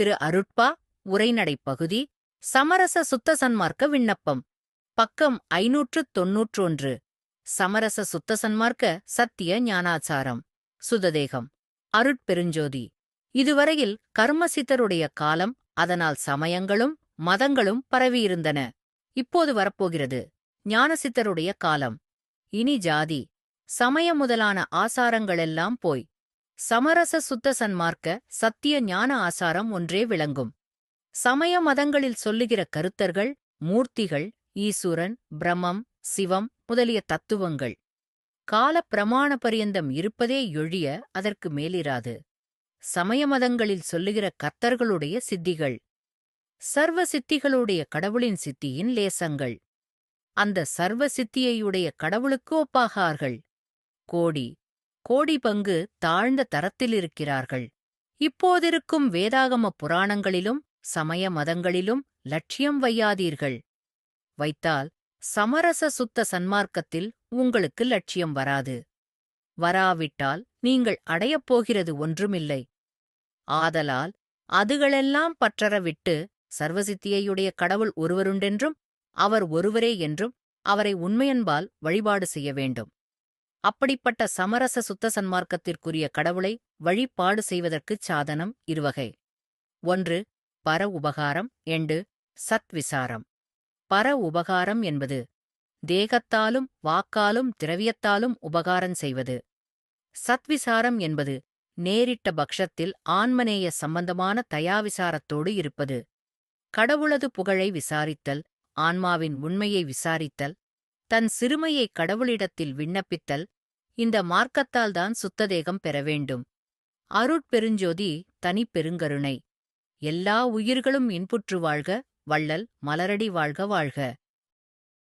திரு அருட்பா உரைநடை பகுதி சமரச சுத்த சன்மார்க்க விண்ணப்பம். பக்கம் ஐநூற்று தொன்னூற்றொன்று சமரச சுத்த சன்மார்க்க சத்திய ஞானாச்சாரம். சுததேகம். அருட்பெருஞ்சோதி இதுவரையில் கர்மசித்தருடைய காலம் அதனால் சமயங்களும் மதங்களும் பரவியிருந்தன. இப்போது வரப்போகிறது ஞானசித்தருடைய காலம். இனி ஜாதி. சமய முதலான ஆசாரங்களெல்லாம் போய் சமரச சுத்த சன்மார்க்க சத்திய ஞான ஆசாரம் ஒன்றே விளங்கும். சமய மதங்களில் சொல்லுகிற கருத்தர்கள் மூர்த்திகள் ஈசுரன் பிரமம் சிவம் முதலிய தத்துவங்கள். கால பிரமாண பரியந்தம் இருப்பதே எழிய அதற்கு மேலிராது. சமய மதங்களில் சொல்லுகிற கர்த்தர்களுடைய சித்திகள். சர்வ சித்திகளுடைய கடவுளின் சித்தியின் லேசங்கள். அந்த சர்வ சித்தியையுடைய கடவுளுக்கு ஒப்பாகார்கள் கோடி கோடி பங்கு தாழ்ந்த தரத்திலிருக்கிறார்கள். இப்போதிருக்கும் வேதாகம புராணங்களிலும் சமய மதங்களிலும் லட்சியம் வையாதீர்கள். வைத்தால் சமரச சுத்த சன்மார்க்கத்தில் உங்களுக்கு லட்சியம் வராது. வராவிட்டால் நீங்கள் அடையப் போகிறது ஒன்றுமில்லை. ஆதலால் அதுகளெல்லாம் பற்றற விட்டு சர்வசித்தியையுடைய கடவுள் ஒருவருண்டென்றும் அவர் ஒருவரே என்றும் அவரை உண்மையன்பால் வழிபாடு செய்ய வேண்டும். அப்படிப்பட்ட சமரச சுத்த சன்மார்க்கத்திற்குரிய கடவுளை வழிபாடு செய்வதற்குச் சாதனம் இருவகை. ஒன்று பர உபகாரம். எண்டு சத்விசாரம் பர உபகாரம் என்பது தேகத்தாலும் வாக்காலும் திரவியத்தாலும் உபகாரம் செய்வது. சத்விசாரம் என்பது நேரிட்ட பக்ஷத்தில் ஆன்மநேய சம்பந்தமான தயாவிசாரத்தோடு இருப்பது. கடவுளது புகழை விசாரித்தல் ஆன்மாவின் உண்மையை விசாரித்தல் தன் சிறுமையை கடவுளிடத்தில் விண்ணப்பித்தல் இந்த மார்க்கத்தால்தான் சுத்ததேகம் பெற வேண்டும். அருட்பெருஞ்சோதி தனிப்பெருங்கருணை எல்லா உயிர்களும் இன்புற்று வாழ்க வள்ளல் மலரடி வாழ்க வாழ்க.